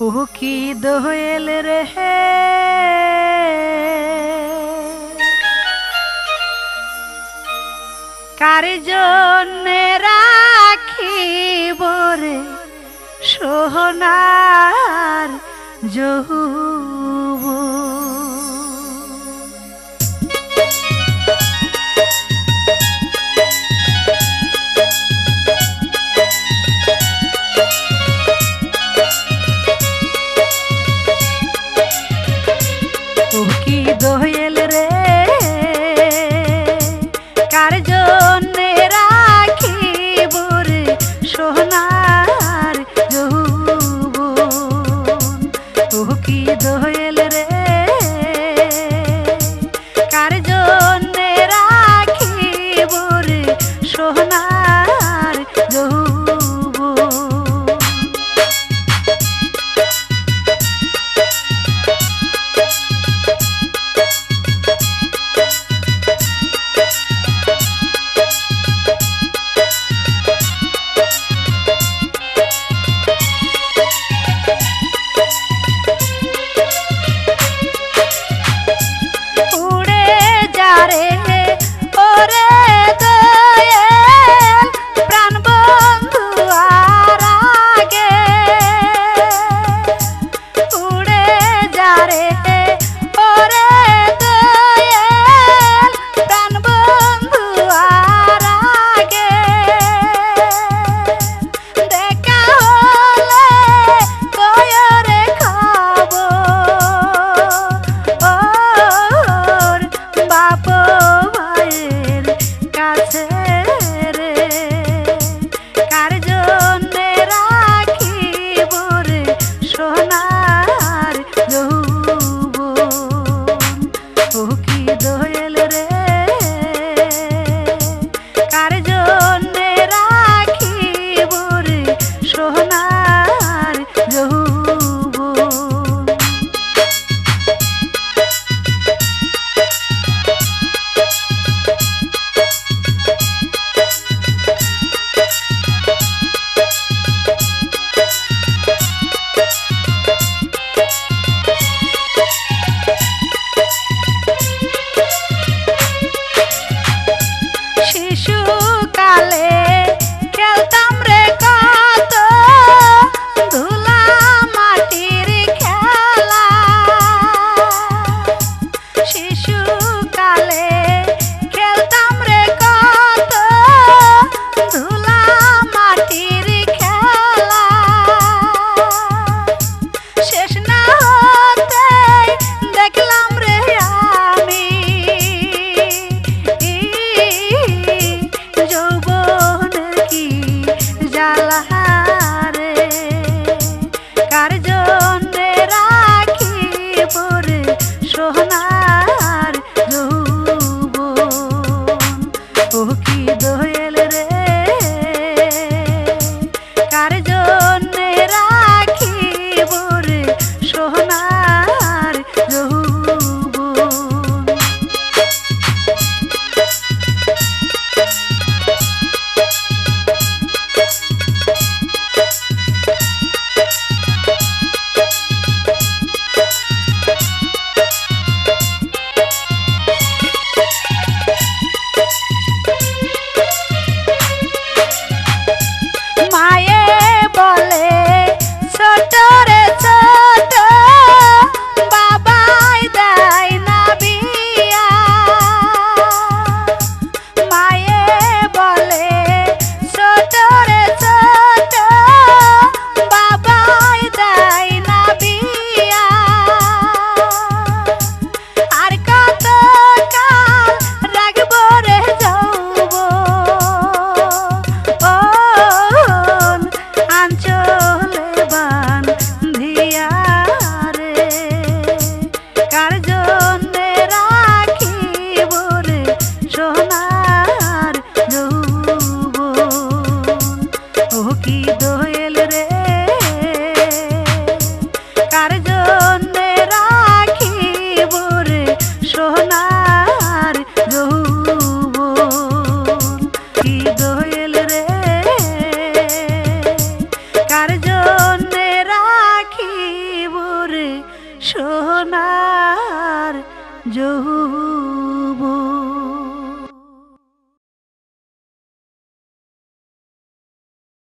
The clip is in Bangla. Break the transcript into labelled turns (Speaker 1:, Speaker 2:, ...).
Speaker 1: ওহ কি দোয়েল রে হে? কার জন্যে রাখিব রে সোহনার যৌব Thank কার্য gotta go. সোনার যৌবন